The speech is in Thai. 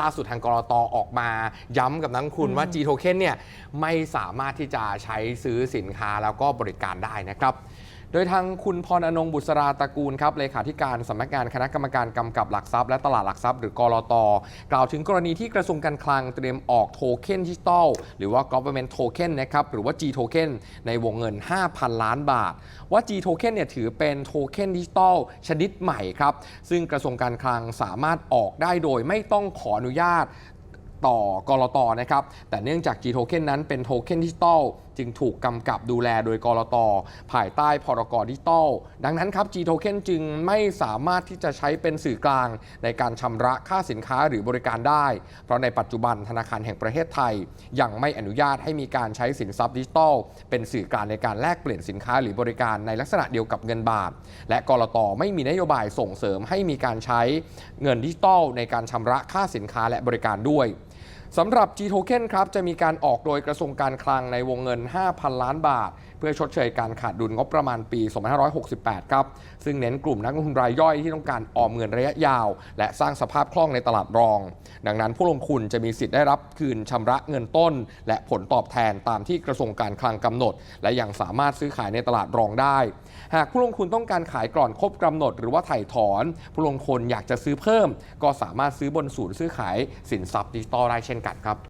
ล่าสุดทางกรตออกมาย้ำกับนักลงทุนว่า G Token เนี่ยไม่สามารถที่จะใช้ซื้อสินค้าแล้วก็บริการได้นะครับ โดยทางคุณพรอนงบุษราตระกูลครับเลขาธิการสำนักงานคณะกรรมการกำกับหลักทรัพย์และตลาดหลักทรัพย์หรือกรอตกล่าวถึงกรณีที่กระทรวงการคลังเตรียมออกโทเค็นดิจิตอลหรือว่า government token นะครับหรือว่า G token ในวงเงิน 5,000 ล้านบาท ว่า G token เนี่ยถือเป็นโทเค็นดิจิตอลชนิดใหม่ครับซึ่งกระทรวงการคลังสามารถออกได้โดยไม่ต้องขออนุญาต ต่อกรตนะครับ แต่เนื่องจาก G Token นั้นเป็นโทเค็นดิจิตอลจึงถูกกำกับดูแลโดยกรตภายใต้พรกดิจิตอลดังนั้นครับ G Token จึงไม่สามารถที่จะใช้เป็นสื่อกลาง ในการชำระค่าสินค้าหรือบริการได้ เพราะในปัจจุบันธนาคารแห่งประเทศไทย ยังไม่อนุญาตให้มีการใช้สินทรัพย์ดิจิตอลเป็นสื่อกลางในการแลกเปลี่ยนสินค้าหรือบริการในลักษณะเดียวกับเงินบาท และกรตไม่มีนโยบายส่งเสริมให้มีการใช้เงินดิจิตอลในการชำระค่าสินค้าและบริการด้วย สำหรับ G Token ครับจะมีการออกโดยกระทรวงการคลังในวงเงิน 5,000 ล้านบาท เพื่อชดเชยการขาดดุลงบประมาณปี 2568 ครับ ซึ่งเน้นกลุ่มนักลงทุนรายย่อยที่ต้องการออมเงินระยะยาว และสร้างสภาพคล่องในตลาดรอง ดังนั้นผู้ลงทุนจะมีสิทธิ์ได้รับคืนชำระเงินต้น และผลตอบแทนตามที่กระทรวงการคลังกำหนด และยังสามารถซื้อขายในตลาดรองได้ หากผู้ลงทุนต้องการขายก่อนครบกำหนด หรือว่าถ่ายถอน ผู้ลงทุนอยากจะซื้อเพิ่ม ก็สามารถซื้อบนศูนย์ซื้อขายสินทรัพย์ดิจิตอลได้เช่นกันครับ